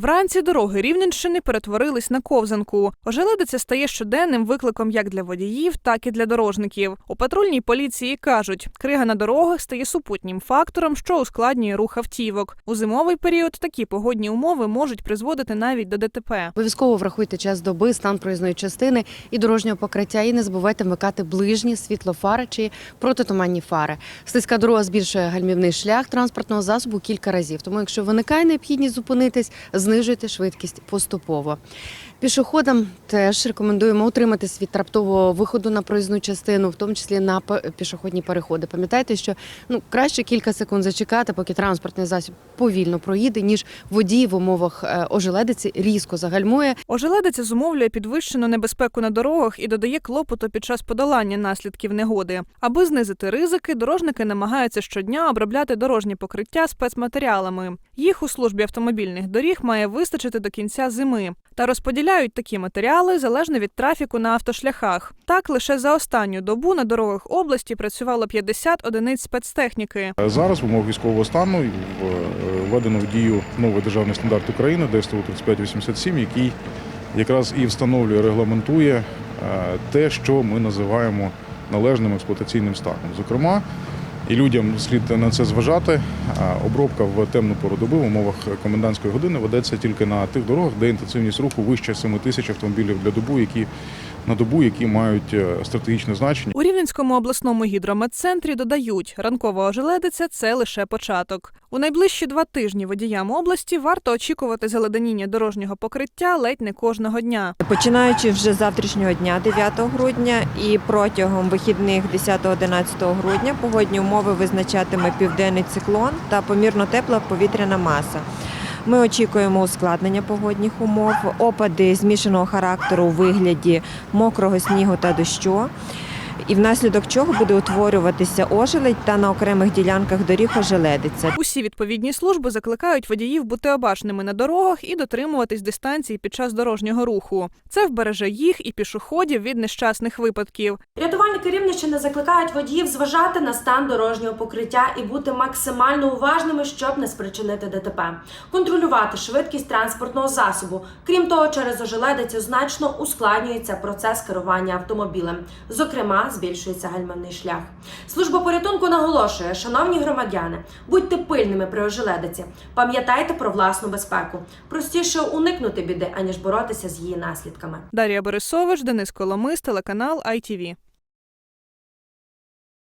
Вранці дороги Рівненщини перетворились на ковзанку. Ожеледиця стає щоденним викликом як для водіїв, так і для дорожників. У патрульній поліції кажуть, крига на дорогах стає супутнім фактором, що ускладнює рух автівок. У зимовий період такі погодні умови можуть призводити навіть до ДТП. Обов'язково врахуйте час доби, стан проїзної частини і дорожнього покриття. І не забувайте вмикати ближні світлофари чи протитуманні фари. Слизька дорога збільшує гальмівний шлях транспортного засобу кілька разів. Тому, якщо виникає необхідність зупинитись, знижуйте швидкість поступово. Пішоходам теж рекомендуємо утриматись від раптового виходу на проїзну частину, в тому числі на пішохідні переходи. Пам'ятайте, що ну краще кілька секунд зачекати, поки транспортний засіб повільно проїде, ніж водій в умовах е, ожеледиці різко загальмує Ожеледиця зумовлює підвищену небезпеку на дорогах і додає клопоту під час подолання наслідків негоди. Аби знизити ризики, дорожники намагаються щодня обробляти дорожні покриття спецматеріалами. Їх у службі автомобільних доріг має вистачити до кінця зими. Та розподіляють такі матеріали залежно від трафіку на автошляхах. Так, лише за останню добу на дорогах області працювало 50 одиниць спецтехніки. Зараз в умовах військового стану е, введено в дію новий державний стандарт України ДСТУ 3587, який якраз і встановлює, регламентує е, те, що ми називаємо належним експлуатаційним станом. Зокрема, і людям слід на це зважати. Обробка в темну пору доби в умовах комендантської години ведеться тільки на тих дорогах, де інтенсивність руху вище 7 тисяч автомобілів для добу, які на добу, які мають е, стратегічне значення. Рівненському обласному гідрометцентрі додають, ранкова ожеледиця це лише початок. У найближчі два тижні водіям області варто очікувати заледеніння дорожнього покриття ледь не кожного дня. Починаючи вже з завтрашнього дня, 9 грудня, і протягом вихідних 10-11 грудня погодні умови визначатиме південний циклон та помірно тепла повітряна маса. Ми очікуємо ускладнення погодних умов, опади змішаного характеру у вигляді мокрого снігу та дощу. І внаслідок чого буде утворюватися ожеледь та на окремих ділянках доріг ожеледиця. Усі відповідні служби закликають водіїв бути обачними на дорогах і дотримуватись дистанції під час дорожнього руху. Це вбереже їх і пішоходів від нещасних випадків. Рятувальники Рівненщини закликають водіїв зважати на стан дорожнього покриття і бути максимально уважними, щоб не спричинити ДТП, контролювати швидкість транспортного засобу. Крім того, через ожеледицю значно ускладнюється процес керування автомобілем. Зокрема, збільшується гальмівний шлях. Служба порятунку наголошує, шановні громадяни, будьте пильними при ожеледиці. Пам'ятайте про власну безпеку. Простіше уникнути біди, аніж боротися з її наслідками. Дар'я Борисович, Денис Коломис, телеканал ITV.